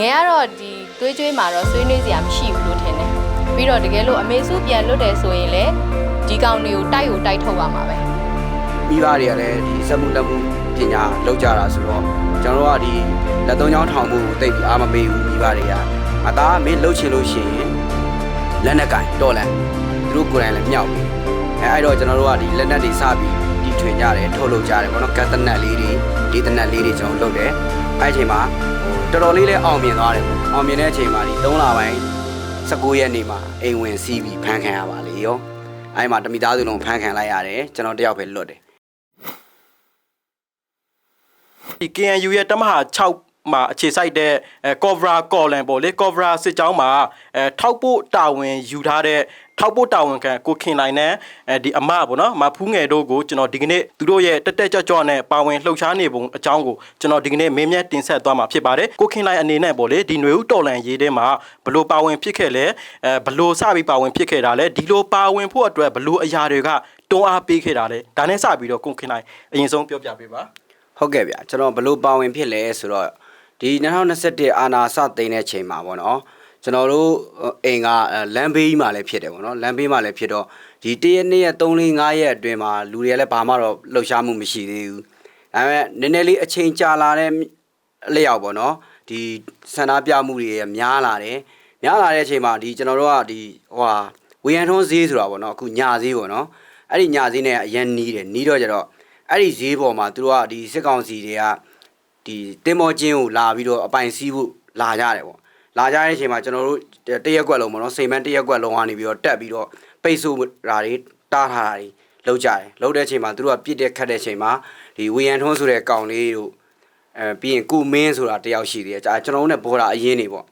ငယ်ကတော့ဒီတွေးကြွေးမှာတော့ဆွေးနွေးစရာမရှိဘူးလို့ထင်တယ်ပြီးတော့တကယ်လို့အမေစုပြန်လွတ်တယ်ဆိုရင်လည်းဒီကောင်တွေကိုတိုက်ကိုတိုက်ထုတ်ရမှာပဲမိဘတွေကလည်းဒီစက်မှုလက်မှုပညာလောက်ကြတာဆိုတော့ကျွန်တော်တို့ကဒီလက်သုံးချောင်းထောင်မှုကိုတိတ်ပြီးအားမပေးဘူးမိဘတွေကအသားကမင်းလှုပ်ချင်လို့ရှိရင်လက်နဲ့ကင်တော်လန်သူတို့ကိုယ်တိုင်လည်းမြောက်ပြီအဲအဲ့တော့ကျွန်တော်တို့ကဒီလက်နက်တွေစပြီးတီထွင်ကြတယ်ထုတ်လုပ်ကြတယ်ပေါ့နော်ကတ်တနက်လေးတွေဒီတနက်လေးတွေကျွန်တော်လုပ်တယ် အဲ့အချိန်မှာဟိုတော်တော်လေးလည်းအောင်မြင်သွားတယ်ပေါ့အောင်မြင်တဲ့အချိန်မှာဒီ3လပိုင်း19ရက်နေ့မှာအိမ်ဝင်စီးပြီးဖမ်းခံရပါလေရောအဲ့မှာတမိသားစုလုံးဖမ်းခံလိုက်ရတယ်ကျွန်တော်တယောက်ပဲလွတ်တယ်ဒီ KNU ရဲ့တမဟာ6 မှာအခြေစိုက်တဲ့အဲ Cobra Colon ပေါ့လေ Cobra စစ်ကြောင်းမှာအဲထောက်ဖို့တာဝန်ယူထားတဲ့ထောက်ဖို့တာဝန်ခံကိုခင်နိုင်နဲ့အဲဒီအမပေါ့နော်မဖူးငယ်တို့ကိုကျွန်တော်ဒီကနေ့သူတို့ရဲ့တက်တက်ကြွကြွနဲ့ပါဝင်လှုပ်ရှားနေပုံအကြောင်းကိုကျွန်တော်ဒီကနေ့မင်းမြတ်တင်ဆက်သွားမှာဖြစ်ပါတယ်ကိုခင်နိုင်အနေနဲ့ပေါ့လေဒီຫນွေဦးတော်လန်ရေးထဲမှာဘလို့ပါဝင်ဖြစ်ခဲ့လဲအဲဘလို့စပြီးပါဝင်ဖြစ်ခဲ့တာလဲဒီလိုပါဝင်ဖို့အတွက်ဘလို့အရာတွေကတွန်းအားပေးခဲ့တာလဲဒါနဲ့စပြီးတော့ကိုခင်နိုင်အရင်ဆုံးပြောပြပေးပါဟုတ်ကဲ့ဗျာကျွန်တော်ဘလို့ပါဝင်ဖြစ်လဲဆိုတော့ ဒီ2021အာနာစသိမ်းတဲ့ချိန်မှာပေါ့နော်ကျွန်တော်တို့အိမ်ကလမ်းဘေးကြီးမှာလည်းဖြစ်တယ်ပေါ့နော်လမ်းဘေးမှာလည်းဖြစ်တော့ဒီ1ရက်2ရက်3 4 5ရက်အတွင်းမှာလူတွေကလည်းဘာမှတော့လှုပ်ရှားမှုမရှိသေးဘူးဒါပေမဲ့နည်းနည်းလေးအချိန်ကြာလာတဲ့လျောက်ပေါ့နော်ဒီဆန္ဒပြမှုတွေများလာတယ်များလာတဲ့အချိန်မှာဒီကျွန်တော်တို့ကဒီဟိုဟာဝေယံထွန်းဈေးဆိုတာပေါ့နော်အခုညာဈေးပေါ့နော်အဲ့ဒီညာဈေးနဲ့အရင်နီးတယ်နီးတော့ကြတော့အဲ့ဒီဈေးပေါ်မှာသူတို့ကဒီစစ်ကောင်စီတွေက ဒီတင်မောချင်းကိုလာပြီးတော့အပိုင်စီးဖို့လာကြတယ်ပေါ့လာကြတဲ့အချိန်မှာကျွန်တော်တို့တရက်ကွက်လုံးပေါ့နော်စိန်မန်းတရက်ကွက်လုံးကနေပြီးတော့တက်ပြီးတော့ပိတ်ဆို့တာတွေတားထားတာတွေလောက်ကြတယ်လောက်တဲ့အချိန်မှာသူတို့ကပြစ်တဲ့ခတ်တဲ့အချိန်မှာဒီဝေယံထွန်းဆိုတဲ့ကောင်လေးတို့အဲပြီးရင်ကုမင်းဆိုတာတယောက်ရှိသေးတယ်ကျွန်တော်တို့နဲ့ဘောတာအရင်နေပေါ့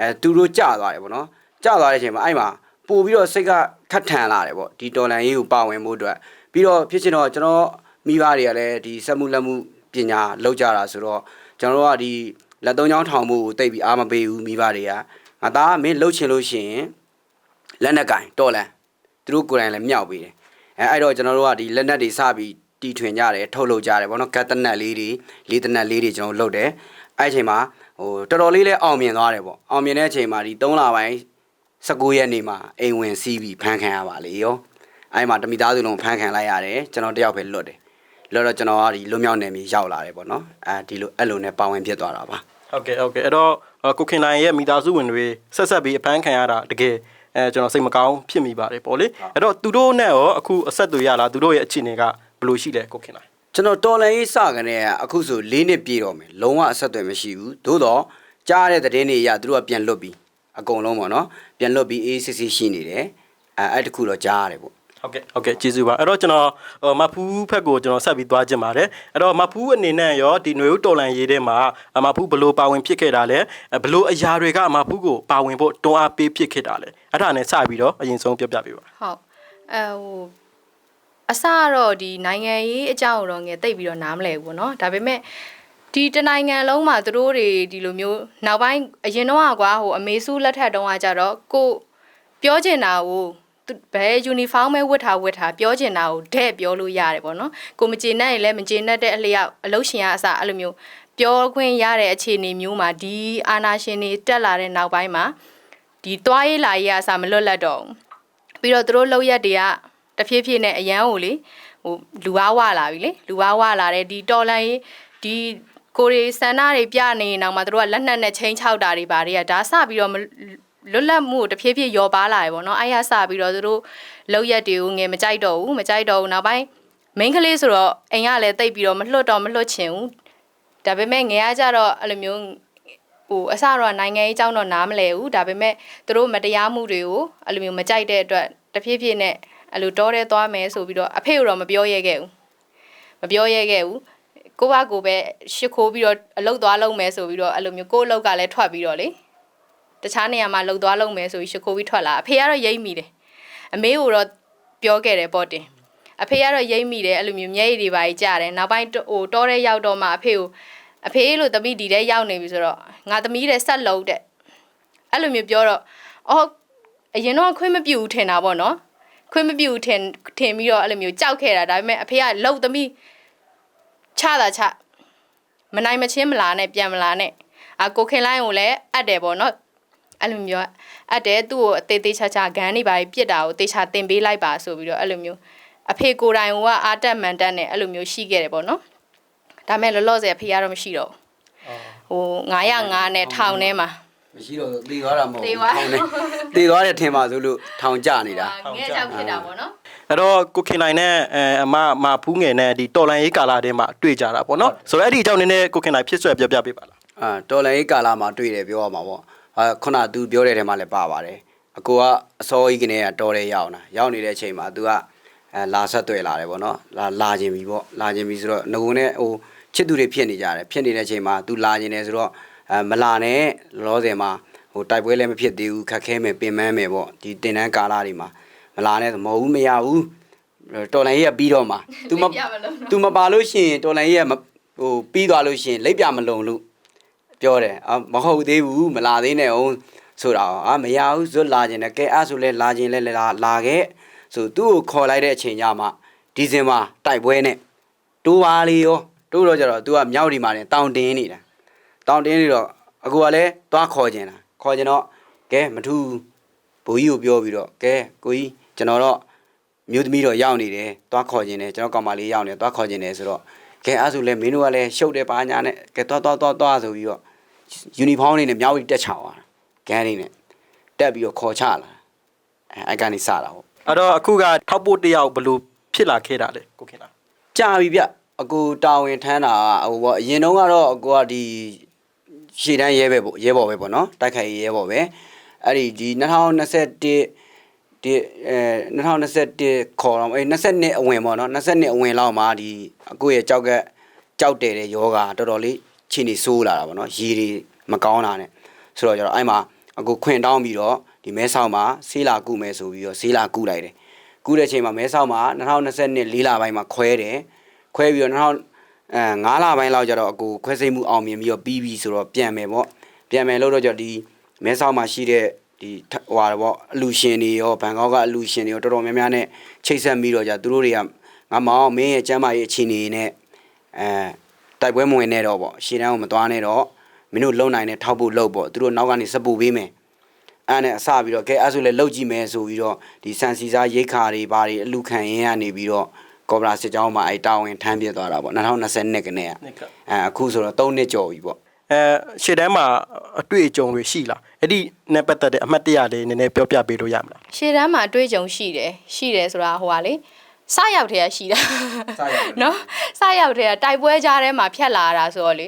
အဲသူတို့ကြသွားတယ်ပေါ့နော်ကြသွားတဲ့အချိန်မှာအဲ့မှာပို့ပြီးတော့စိတ်ကခတ်ထန်လာတယ်ပေါ့ဒီတော်လန်ရေးကိုပါဝင်မှုအတွက်ပြီးတော့ဖြစ်ချင်တော့ကျွန်တော်မိဘတွေကလည်းဒီစက်မှုလက်မှု ပညာလောက်ကြတာဆိုတော့ကျွန်တော်တို့ကဒီလက်သုံးချောင်းထောင်မှုကိုတိတ်ပြီးအားမပေးဘူးမိဘတွေကငါသားကမင်းလှုပ်ချင်လို့ရှိရင်လက်နဲ့ကင်တော်လန်သူတို့ကိုယ်တိုင်လည်းမြောက်ပေးတယ်အဲအဲ့တော့ကျွန်တော်တို့ကဒီလက်နက်တွေစပြီးတီထွင်ကြတယ်ထုတ်လုပ်ကြတယ်ဗောနော်ကတ်တနက်လေးတွေလေးတနက်လေးတွေကျွန်တော်လုပ်တယ်အဲ့အချိန်မှာဟိုတော်တော်လေးလည်းအောင်မြင်သွားတယ်ဗောအောင်မြင်တဲ့အချိန်မှာဒီ3လပိုင်း19ရက်နေ့မှာအိမ်ဝင်စီးပြီးဖမ်းခံရပါလေရောအဲ့မှာတမိသားစုလုံးဖမ်းခံလိုက်ရတယ်ကျွန်တော်တယောက်ပဲလွတ်တယ် လောတော့ကျွန်တော်ကဒီလွတ်မြောက်နယ်မြေရောက်လာတယ်ပေါ့နော်အဲဒီလိုအဲ့လိုနဲ့ပါဝင်ဖြစ်သွားတာပါဟုတ်ကဲ့ဟုတ်ကဲ့အဲ့တော့အော်ကိုခင်နိုင်ရဲ့မိသားစုဝင်တွေဆက်ဆက်ပြီးအဖမ်းခံရတာတကယ်အဲကျွန်တော်စိတ်မကောင်းဖြစ်မိပါတယ်ပေါ့လေအဲ့တော့သူတို့နဲ့ရောအခုအဆက်အသွယ်ရလားသူတို့ရဲ့အခြေအနေကဘယ်လိုရှိလဲကိုခင်နိုင်ကျွန်တော်တော်လန်ရေးစကနေကအခုဆို၄နှစ်ပြည့်တော့မယ်လုံးဝအဆက်အသွယ်မရှိဘူးသို့တော့ကြားတဲ့သတင်းတွေအရသူတို့ကပြန်လွတ်ပြီးအကုန်လုံးပေါ့နော်ပြန်လွတ်ပြီးအေးစစ်စစ်ရှိနေတယ်အဲအဲ့တခုတော့ကြားရတယ်ပေါ့ ဟုတ်ကဲ့ဟုတ်ကဲ့ကျေးဇူးပါအဲ့တော့ကျွန်တော်ဟိုမဖူးဖက်ကိုကျွန်တော်ဆက်ပြီးသွားခြင်းပါတယ်အဲ့တော့မဖူးအနေနဲ့ရောဒီຫນွေဦးတော်လန်ရေးထဲမှာမဖူးဘလို့ပါဝင်ဖြစ်ခဲ့တာလဲဘလို့အရာတွေကမဖူးကိုပါဝင်ဖို့တွန်းအားပေးဖြစ်ခဲ့တာလဲအဲ့ဒါနဲ့စပြီးတော့အရင်ဆုံးပြပြပေးပါဟုတ်အဲဟိုအစကတော့ဒီနိုင်ငံရေးအကြောင်းတော့ငယ်တိတ်ပြီးတော့နားမလဲဘူးပေါ့နော်ဒါပေမဲ့ဒီတနိုင်ငံလုံးမှာသူတို့တွေဒီလိုမျိုးနောက်ပိုင်းအရင်တော့ကွာဟိုအမေစုလက်ထက်တုန်းကကြတော့ကိုပြောချင်တာကိုသူ ဘယ်ယူနီဖောင်းပဲဝတ်ထားဝတ်ထားပြောချင်တာကိုတဲ့ပြောလို့ရတယ်ပေါ့နော်ကိုမကျေနပ်ရင်လည်းမကျေနပ်တဲ့အလျောက်အလုရှင်ကအစအဲ့လိုမျိုးပြောခွင့်ရတဲ့အခြေအနေမျိုးမှာဒီအာနာရှင်တွေတက်လာတဲ့နောက်ပိုင်းမှာဒီသွားရေးလာရေးကအစမလွတ်လပ်တော့ဘူးပြီးတော့သူတို့လောက်ရက်တွေကတဖြည်းဖြည်းနဲ့အရန်ကိုလေဟိုလူအားဝလာပြီလေလူအားဝလာတယ်ဒီတော်လန်ရေးဒီကိုရီစန္ဒတွေပြနေရင်တော့မှသူတို့ကလက်နက်နဲ့ချင်းချောက်တာတွေပါတွေကဒါစပြီးတော့မ လွတ်လပ်မှုကိုတဖြည်းဖြည်းယောပါလာရပေါ့နော်အဲ့ရစပြီးတော့သူတို့လောက်ရက်တွေကိုငယ်မကြိုက်တော့ဘူးမကြိုက်တော့ဘူးနောက်ပိုင်းမိန်းကလေးဆိုတော့အိမ်ကလည်းတိတ်ပြီးတော့မလွတ်တော့မလွတ်ချင်ဘူးဒါပေမဲ့ငယ်ကကြတော့အဲ့လိုမျိုးဟိုအစတော့နိုင်ငံရေးအကြောင်းတော့နားမလဲဘူးဒါပေမဲ့သူတို့မတရားမှုတွေကိုအဲ့လိုမျိုးမကြိုက်တဲ့အတွက်တဖြည်းဖြည်းနဲ့အဲ့လိုတောထဲသွားမယ်ဆိုပြီးတော့အဖေကတော့မပြောရဲခဲ့ဘူးမပြောရဲခဲ့ဘူးကိုကကိုပဲရှ िख ိုးပြီးတော့အလုတ်သွားလုံးမယ်ဆိုပြီးတော့အဲ့လိုမျိုးကို့အလုတ်ကလည်းထွက်ပြီးတော့လေ တခြားနေရာမှာလှုပ်သွားလုံးမယ်ဆိုပြီးရှ िख ိုးပြီးထွက်လာအဖေကတော့ရိမ့်မိတယ်အမေကတော့ပြောခဲ့တယ်ပေါ့တင်အဖေကတော့ရိမ့်မိတယ်အဲ့လိုမျိုးမျက်ရည်တွေပါကြီးကြားတယ်နောက်ပိုင်းဟိုတောထဲရောက်တော့မှအဖေကိုအဖေလို့သမီးဒီထဲရောက်နေပြီဆိုတော့ငါသမီးတဲ့ဆက်လုံးတဲ့အဲ့လိုမျိုးပြောတော့အော်အရင်တော့ခွင့်မပြုဘူးထင်တာပေါ့နော်ခွင့်မပြုဘူးထင်ထင်ပြီးတော့အဲ့လိုမျိုးကြောက်ခဲ့တာဒါပေမဲ့အဖေကလှုပ်သမီးချတာချမနိုင်မချင်းမလာနဲ့ပြန်မလာနဲ့အာကိုခင်လိုင်းကိုလည်းအပ်တယ်ပေါ့နော် အဲ့လိုမျိုးအပ်တယ်သူ့ကိုအသေးသေးချာချာဂန်းနေပါပြစ်တာကိုတေချာတင်ပေးလိုက်ပါဆိုပြီးတော့အဲ့လိုမျိုးအဖေကိုယ်တိုင်ကအာတက်မန်တက်နဲ့အဲ့လိုမျိုးရှိခဲ့တယ်ပေါ့နော်ဒါမဲ့လောလောဆယ်အဖေကတော့မရှိတော့ဘူးဟို905နဲ့ထောင်ထဲမှာမရှိတော့သေသွားတာမဟုတ်သေသွားထောင်ထဲသေသွားတယ်ထင်ပါဆိုလို့ထောင်ကြနေတာငဲကြောက်ဖြစ်တာပေါ့နော်အဲ့တော့ကိုခင်နိုင်နဲ့အဲအမမဖူးငယ်နဲ့ဒီတော်လန်ရေးကာလာထဲမှာတွေ့ကြတာပေါ့နော်ဆိုတော့အဲ့ဒီအကြောင်းနည်းနည်းကိုခင်နိုင်ဖြစ်ဆွဲပြောပြပေးပါလားအာတော်လိုင်းကာလာမှာတွေ့တယ်ပြောရမှာပေါ့ အာခုနသူပြောတဲ့ထဲမှာလည်းပါပါတယ်အကိုကအစောကြီးကနေကတော်တဲ့ရောက်လာရောက်နေတဲ့အချိန်မှာသူကအဲလာဆက်တွေ့လာတယ်ပေါ့နော်လာလာခြင်းပြီပေါ့လာခြင်းပြီဆိုတော့ငုံနဲ့ဟိုချစ်သူတွေဖြစ်နေကြတယ်ဖြစ်နေတဲ့အချိန်မှာသူလာခြင်းတယ်ဆိုတော့အဲမလာနဲ့လောဆယ်မှာဟိုတိုက်ပွဲလည်းမဖြစ်သေးဘူးခက်ခဲမယ်ပင်ပန်းမယ်ပေါ့ဒီတင်တန်းကာလာတွေမှာမလာနဲ့မဟုတ်ဘူးမရဘူးတော်လန်ကြီးကပြီးတော့မှာ तू မ तू မပါလို့ရှိရင်တော်လန်ကြီးကဟိုပြီးသွားလို့ရှိရင်လက်ပြမလုံလို့ ပြောတယ်အမဟုတ်သေးဘူးမလာသေးနဲ့အောင်ဆိုတာအာမရဘူးဇွတ်လာခြင်းနဲ့ကဲအဲ့ဆိုလဲလာခြင်းလဲလာလာခဲ့ဆိုသူ့ကိုခေါ်လိုက်တဲ့အချိန်ညမှာဒီဇင်ဘာတိုက်ပွဲနဲ့တိုးပါလေရောတိုးတော့ကြတော့ तू ကမြောက်ဒီမှာနေတောင်တင်းနေတာတောင်တင်းနေတော့အကူကလည်းသွားခေါ်ခြင်းတာခေါ်ခြင်းတော့ကဲမထူးဘိုးကြီးကိုပြောပြီးတော့ကဲကိုကြီးကျွန်တော်တော့မြို့သမီးတော့ရောက်နေတယ်သွားခေါ်ခြင်းတယ်ကျွန်တော်ကောင်မလေးရောက်နေသွားခေါ်ခြင်းတယ်ဆိုတော့ကဲအဲ့ဆိုလဲမင်းတို့ကလည်းရှုပ်တယ်ပါညာနဲ့ကဲသွားသွားသွားသွားဆိုပြီးတော့ ယူနီဖောင်းလေးနဲ့မြောက်ပြီးတက်ချသွားတာဂန်းလေးနဲ့တက်ပြီးတော့ခေါ်ချလာအဲအဲ့ကနေစတာပေါ့အဲ့တော့အခုကထောက်ပို့တယောက်ဘယ်လိုဖြစ်လာခဲ့တာလဲကိုခင်နိုင်ကြာပြီဗျအကူတာဝန်ထမ်းတာကဟိုပေါ့အရင်တုန်းကတော့အကူကဒီရှေ့တန်းရဲပဲပေါ့ရဲဘော်ပဲပေါ့နော်တိုက်ခိုက်ရေးရဲဘော်ပဲအဲ့ဒီဒီ2021ဒီအဲ2021ခေါ်တော့အဲ22အဝင်ပေါ့နော်22အဝင်လောက်မှာဒီအကူရဲ့ကြောက်ကကြောက်တယ်တဲ့ယောဂါတော်တော်လေး ခြေနေဆိုးလာတာပေါ့နော်ရေတွေမကောင်းတာနဲ့ဆိုတော့ကျတော့အဲ့မှာအကူခွင်တောင်းပြီးတော့ဒီမဲဆောက်မှာဆေးလာကုမယ်ဆိုပြီးတော့ဆေးလာကုလိုက်တယ်ကုတဲ့အချိန်မှာမဲဆောက်မှာ2022လေးလပိုင်းမှာခွဲတယ်ခွဲပြီးတော့2000အဲ9လပိုင်းလောက်ကျတော့အကူခွဲစိတ်မှုအောင်မြင်ပြီးတော့ပြီးပြီဆိုတော့ပြန်မယ်ပေါ့ပြန်မယ်လို့တော့ကျတော့ဒီမဲဆောက်မှာရှိတဲ့ဒီထဟိုဟာပေါ့အလူရှင်တွေရောဘန်ကောက်ကအလူရှင်တွေရောတော်တော်များများနဲ့ချိတ်ဆက်ပြီးတော့じゃသူတို့တွေကငါမောင်မင်းရဲ့ကျမ်းမာရေးအခြေအနေနဲ့အဲ တိုက်ပွဲမဝင်နဲ့တော့ပေါ့ရှေ့တန်းကိုမသွားနဲ့တော့မင်းတို့လုံနိုင်တဲ့ထောက်ဖို့လုပ်ပေါ့သူတို့နောက်ကနေစပူပေးမယ်အဲ့နဲ့အစပြီးတော့ကဲအဲ့ဆိုလေလှုပ်ကြည့်မယ်ဆိုပြီးတော့ဒီစန်စီစာရိတ်ခါတွေဘာတွေအလူခံရင်းကနေပြီးတော့ကော်ဘရာစစ်ကြောင်းမှာအဲတာဝန်ထမ်းပြသွားတာပေါ့2020ကနေကနှစ်ကအဲအခုဆိုတော့3နှစ်ကျော်ပြီပေါ့အဲရှေ့တန်းမှာအတွေ့အကြုံတွေရှိလားအဲ့ဒီနဲ့ပတ်သက်တဲ့အမှတ်တရလေးနည်းနည်းပြောပြပေးလို့ရမလားရှေ့တန်းမှာအတွေ့အကြုံရှိတယ်ရှိတယ်ဆိုတာဟိုပါလေ စရောက်တည်းကရှိတာစရောက်တယ်နော်စရောက်တည်းကတိုက်ပွဲကြားထဲမှာဖြတ်လာတာဆိုတော့လေ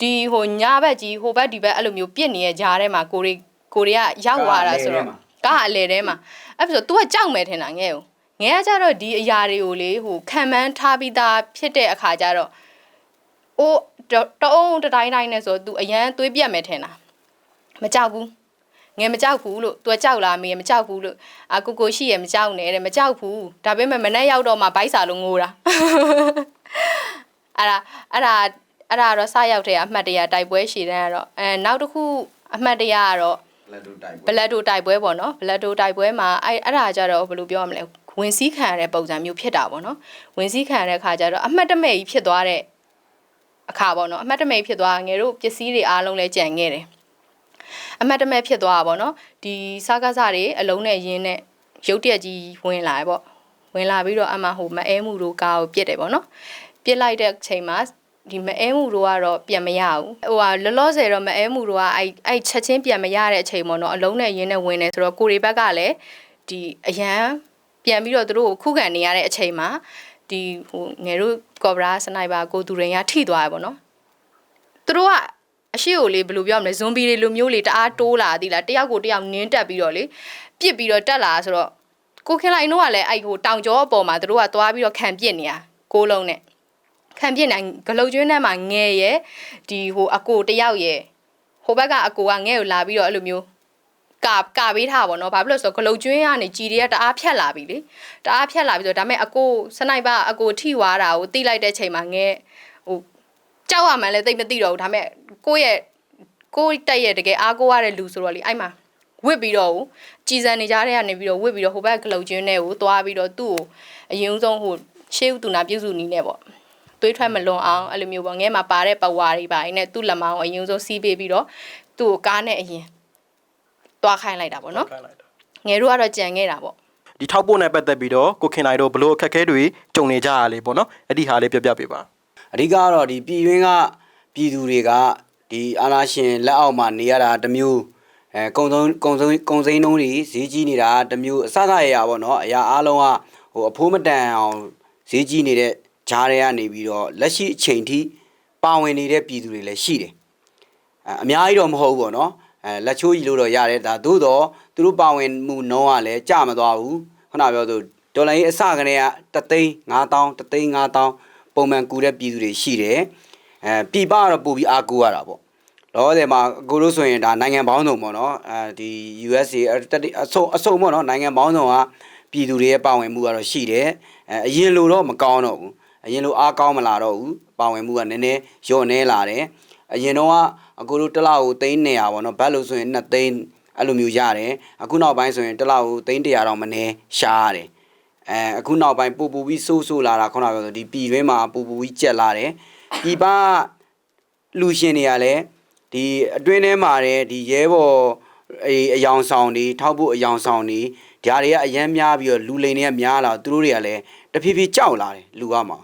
ဒီဟိုညဘက်ကြီးဟိုဘက်ဒီဘက်အဲ့လိုမျိုးပြစ်နေတဲ့ကြားထဲမှာကိုရီကိုရီကရောက်သွားတာဆိုတော့ကားအလေထဲမှာအဲ့ဒါဆို तू ကကြောက်မယ်ထင်တာငဲ့ကိုငဲကကြတော့ဒီအရာတွေကိုလေဟိုခံမှန်းထားပြီးသားဖြစ်တဲ့အခါကျတော့အိုးတတုံးတတိုင်းတိုင်းနဲ့ဆို तू အရန်သွေးပြက်မယ်ထင်တာမကြောက်ဘူး ငယ်မကြောက်ဘူးလို့ तू ကြောက်လားမေးမကြောက်ဘူးလို့အာကိုကိုရှိရမကြောက်နဲ့တဲ့မကြောက်ဘူးဒါပေမဲ့မနေ့ရောက်တော့မှဘိုက်စာလို့ငိုတာအဲ့ဒါအဲ့ဒါအဲ့ဒါတော့စရောက်တဲ့အမှတ်တရတိုက်ပွဲရှည်တဲ့ကတော့အဲနောက်တစ်ခုအမှတ်တရကတော့လက်တို့တိုက်ဘပွဲလက်ဒိုတိုက်ပွဲပေါ့နော်ဘလက်ဒိုတိုက်ပွဲမှာအဲ့အဲ့ဒါကြတော့ဘယ်လိုပြောရမလဲဝင်စည်းခံရတဲ့ပုံစံမျိုးဖြစ်တာပေါ့နော်ဝင်စည်းခံရတဲ့အခါကျတော့အမှတ်တမဲ့ကြီးဖြစ်သွားတဲ့အခါပေါ့နော်အမှတ်တမဲ့ဖြစ်သွားငယ်တို့ပစ္စည်းတွေအားလုံးလဲကြံခဲ့တယ် အမှတ်တမဲ့ဖြစ်သွားတာပေါ့နော်ဒီစားကစားတွေအလုံးနဲ့ရင်းနဲ့ရုတ်တရက်ကြီးဝင်လာတယ်ပေါ့ဝင်လာပြီးတော့အမှဟိုမအဲမှုတို့ကားကိုပြစ်တယ်ပေါ့နော်ပြစ်လိုက်တဲ့အချိန်မှာဒီမအဲမှုတို့ကတော့ပြန်မရဘူးဟိုဟာလောလောဆယ်တော့မအဲမှုတို့ကအဲ့အဲ့ချက်ချင်းပြန်မရတဲ့အချိန်ပေါ့နော်အလုံးနဲ့ရင်းနဲ့ဝင်နေဆိုတော့ကိုရီဘက်ကလည်းဒီအရန်ပြန်ပြီးတော့သူတို့ကိုခုခံနေရတဲ့အချိန်မှာဒီဟိုငယ်တို့ကော်ဘရာစနိုက်ပါကိုသူရင်ကထိသွားတယ်ပေါ့နော်သူတို့က အရှိကိုလေဘယ်လိုပြောမလဲဇွန်ဘီတွေလိုမျိုးလေတအားတိုးလာသေးလားတယောက်ကိုတယောက်နင်းတက်ပြီးတော့လေပြစ်ပြီးတော့တက်လာဆိုတော့ကိုခင်လိုက်တို့ကလည်းအဲ့ဟိုတောင်ကျောအပေါ်မှာသူတို့ကသွားပြီးတော့ခံပြစ်နေတာကိုလုံးနဲ့ခံပြစ်နိုင်ဂလုတ်ကျွန်းထဲမှာငဲရဲဒီဟိုအကိုတယောက်ရဲဟိုဘက်ကအကိုကငဲကိုလာပြီးတော့အဲ့လိုမျိုးကာကာပေးထားပါတော့ဘာဖြစ်လို့လဲဆိုတော့ဂလုတ်ကျွန်းကနေကြည်တွေကတအားဖြတ်လာပြီလေတအားဖြတ်လာပြီဆိုတော့ဒါပေမဲ့အကိုစနိုက်ပါအကိုထိသွားတာကိုတိလိုက်တဲ့ချိန်မှာငဲဟို ကြောက်ရမှန်းလည်းသိပ်မသိတော့ဘူးဒါပေမဲ့ကိုယ့်ရဲ့ကိုယ့်တက်ရဲ့တကယ်အားကိုးရတဲ့လူဆိုတော့လေအဲ့မှာဝစ်ပြီးတော့ကြည်စံနေကြတဲ့ကနေပြီးတော့ဝစ်ပြီးတော့ဟိုဘက်ဂလုတ်ကျွန်းထဲကိုသွားပြီးတော့သူ့ကိုအရင်ဆုံးဟိုရှေးဥတူနာပြုစုနီးနေပေါ့သွေးထွက်မလွန်အောင်အဲ့လိုမျိုးပေါ့ငဲမှာပါတဲ့ပဝါတွေပါနေသူ့လက်မောင်းကိုအရင်ဆုံးစီးပေးပြီးတော့သူ့ကိုကားနဲ့အရင်သွားခိုင်းလိုက်တာပေါ့နော်ငယ်တို့ကတော့ကြံခဲ့တာပေါ့ဒီထောက်ပို့နဲ့ပတ်သက်ပြီးတော့ကိုခင်နိုင်တို့ဘလို့အခက်အခဲတွေကြုံနေကြရလေပေါ့နော်အဲ့ဒီဟာလေးပြပြပေးပါ အဓိကကတော့ဒီပြည်တွင်းကပြည်သူတွေကဒီအာနာရှင်လက်အောက်မှာနေရတာတစ်မျိုးအဲကုံစုံကုံစုံကုံစိမ်းနှုံးတွေဈေးကြီးနေတာတစ်မျိုးအစသာရရပါတော့အရာအားလုံးကဟိုအဖိုးမတန်အောင်ဈေးကြီးနေတဲ့ဂျားတွေကနေပြီးတော့လက်ရှိအချိန်ထိပါဝင်နေတဲ့ပြည်သူတွေလည်းရှိတယ်အဲအများကြီးတော့မဟုတ်ဘူးပေါ့နော်အဲလက်ချိုးကြီးလို့တော့ရတယ်ဒါသို့တော့သူတို့ပါဝင်မှုနှုံးကလည်းကြမသွားဘူးခုနပြောသူဒေါ်လာကြီးအစကနေကတသိန်း9000တသိန်း9000 ပုံမှန်ကူတဲ့ပြည်သူတွေရှိတယ်အဲပြည်ပကတော့ပို့ပြီးအားကိုးရတာပေါ့လောဆယ်မှာအကိုတို့ဆိုရင်ဒါနိုင်ငံပေါင်းစုံပေါ့နော်အဲဒီ USA တက်တိအဆုံအဆုံပေါ့နော်နိုင်ငံပေါင်းစုံကပြည်သူတွေရဲ့ပါဝင်မှုကတော့ရှိတယ်အဲအရင်လိုတော့မကောင်းတော့ဘူးအရင်လိုအားကောင်းမလာတော့ဘူးပါဝင်မှုကနည်းနည်းညော့နေလာတယ်အရင်တော့ကအကိုတို့တစ်လောက်ကိုသိန်း200ပေါ့နော်ဘတ်လို့ဆိုရင်2သိန်းအဲ့လိုမျိုးရတယ်အခုနောက်ပိုင်းဆိုရင်တစ်လောက်ကိုသိန်း100တော့မနေရှားရတယ် အဲအခုနောက်ပိုင်းပူပူပြီးဆိုးဆိုးလာတာခုနကပြောဆိုဒီပြည်တွင်းမှာပူပူပြီးကြက်လာတယ်ပြည်ပလူရှင်တွေကလည်းဒီအတွင်းထဲမှာတဲ့ဒီရဲဘော်အေးအယောင်ဆောင်တွေထောက်ဖို့အယောင်ဆောင်တွေဓာတွေကအရမ်းများပြီးတော့လူလိန်တွေကများလာသူတို့တွေကလည်းတဖြည်းဖြည်းကြောက်လာတယ်လူကမှာ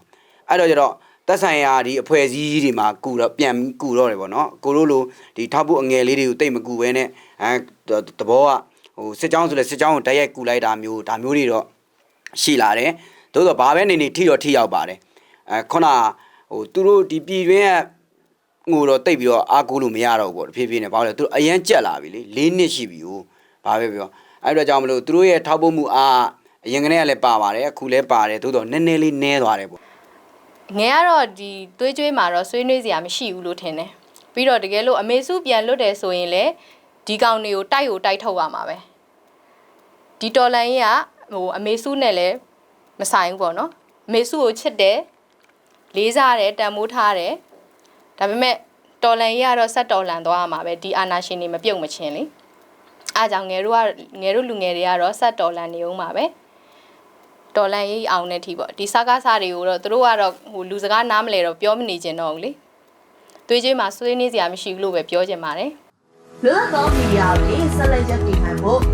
အဲ့တော့ကျတော့သက်ဆိုင်ရာဒီအဖွဲ့အစည်းတွေမှာကူတော့ပြန်ကူတော့တယ်ပေါ့နော်ကိုတို့လိုဒီထောက်ဖို့အငယ်လေးတွေကိုတိတ်မကူဘဲနဲ့အဲတဘောကဟိုစစ်ကြောင်းဆိုလဲစစ်ကြောင်းကိုတိုက်ရိုက်ကူလိုက်တာမျိုးဒါမျိုးတွေတော့ ရှိလာတယ်သို့တော့ဘာပဲနေနေထိတော့ထိရောက်ပါတယ်အဲခုနဟိုသူတို့ဒီပြည်တွင်းကငိုတော့တိတ်ပြီးတော့အားကိုးလို့မရတော့ဘူးပေါ့တဖြည်းဖြည်းနဲ့ဘာလို့လဲသူတို့အရန်ကြက်လာပြီလေ၄နှစ်ရှိပြီဟိုဘာပဲပြောအဲ့တော့ကြောင့်မလို့သူတို့ရဲ့ထောက်ပို့မှုအားအရင်ကတည်းကလည်းပါပါတယ်အခုလည်းပါတယ်သို့တော့နည်းနည်းလေးနည်းသွားတယ်ပေါ့ငယ်ကတော့ဒီသွေးကြွေးမှာတော့ဆွေးနွေးစရာမရှိဘူးလို့ထင်တယ်ပြီးတော့တကယ်လို့အမေစုပြန်လွတ်တယ်ဆိုရင်လေဒီကောင်တွေကိုတိုက်ကိုတိုက်ထုတ်ရမှာပဲဒီတော်လန်ကြီးက ဟိုအမေစုနဲ့လည်းမဆိုင်ဘူးပေါ့နော်အမေစုကိုချစ်တယ်လေးစားတယ်တန်မိုးထားတယ်ဒါပေမဲ့တော်လန်ကြီးကတော့ဆက်တော်လန်သွားရမှာပဲဒီအာနာရှင်တွေမပြုတ်မချင်းလေအားကြောင့်ငယ်တို့ကငယ်တို့လူငယ်တွေကတော့ဆက်တော်လန်နေအောင်ပါပဲတော်လန်ရေးအောင်တဲ့ ठी ပေါ့ဒီစကားစားတွေကိုတော့သူတို့ကတော့ဟိုလူစကားနားမလဲတော့ပြောမနေချင်တော့ဘူးလေသွေးကြွေးမှာဆွေးနေစရာမရှိဘူးလို့ပဲပြောချင်ပါတယ်လွတ်လပ်သောမီဒီယာတွေဆက်လက်ရပ်တည်နိုင်ဖို့